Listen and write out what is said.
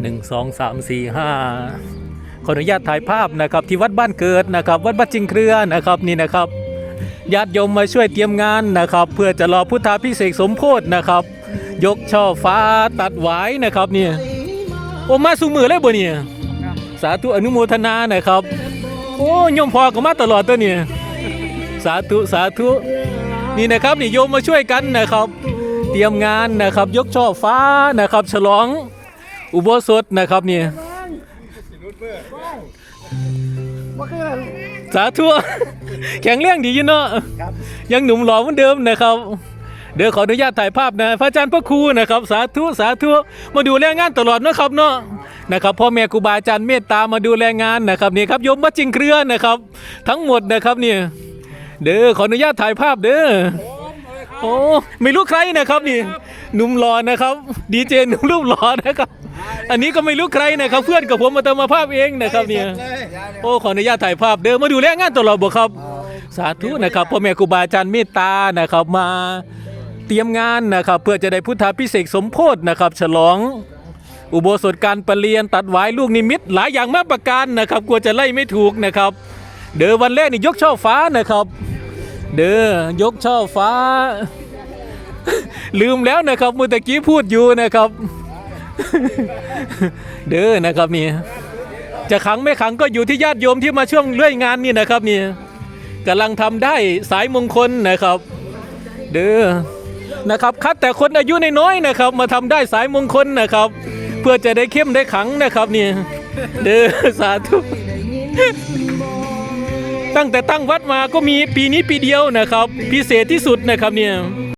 หนึ่งสองสามสี่ห้าขออนุญาตถ่ายภาพนะครับที่วัดบ้านเกิดนะครับ วัดบ้านจิงเครือนะครับนี่นะครับญาติโยมมาช่วยเตรียมงานนะครับ เพื่อจะรอพุทธาพิเศษสมโพธนะครับ ยกช่อฟ้าตัดหวายนะครับเนี่ยโอ้มาสูมือเลยบ่เนี่ยสาธุอนุโมทนานะครับ โอ้โยมพอก็มาตลอดตัวเนี่ยสาธุสาธุนี่นะครับนี่โยมมาช่วยกันนะครับ เตรียมงานนะครับ ยกช่อฟ้านะครับ ฉลอง อุโบสถนะครับเนี่ยบ่คือสาธุแข็งแรงดีอยู่เนาะยังหนุ่มหล่อเหมือนเดิมนะครับ เดี๋ยวขออนุญาตถ่ายภาพนะพระอาจารย์พระครูนะครับ สาธุสาธุมาดูแลงานตลอดนะครับเนาะนะครับพ่อแม่ครูบาอาจารย์เมตตามาดูแลงานนะครับนี่ครับโยมวัดจิงเครือนะครับ ทั้งหมดนะครับเนี่ยเด้อขออนุญาตถ่ายภาพเด้อโอ้ไม่รู้ใครนะครับนี่หนุ่มหล่อนะครับ ดีเจหนุ่มรูปหล่อนะครับ อันนี้ก็ไม่รู้ใครนะครับเพื่อนกับผมมาทำมาภาพเองนะครับเนี่ยโอ้ขออนุญาตถ่ายภาพเดิมมาดูแลงานตลอดบ่ครับสาธุนะครับพ่อแม่ครูบาอาจารย์เมตตานะครับมาเตรียมงานนะครับเพื่อจะได้พุทธาพิเศษกสมโพธนะครับ ฉลอง อุโบสถการประเรียนตัดหวายลูกนิมิตหลายอย่างมากประการนะครับ กลัวจะไล่ไม่ถูกนะครับ เด้อวันแรกนี่ยกช่อฟ้านะครับ เด้อยกช่อฟ้า ลืมแล้วนะครับเมื่อตะกี้พูดอยู่นะครับ เด้อนะครับนี่จะขังไม่ขังก็อยู่ที่ญาติโยมที่มาช่วงเลื่อยงานนี่นะครับนี่กำลังทำได้สายมงคลนะครับ เด้อนะครับคัดแต่คนอายุนน้อยๆนะครับ มาทำได้สายมงคลนะครับ เพื่อจะได้เข้มได้ขังนะครับนี่เด้อสาธุตั้งแต่ตั้งวัดมาก็มีปีนี้ปีเดียวนะครับ พิเศษที่สุดนะครับเนี่ย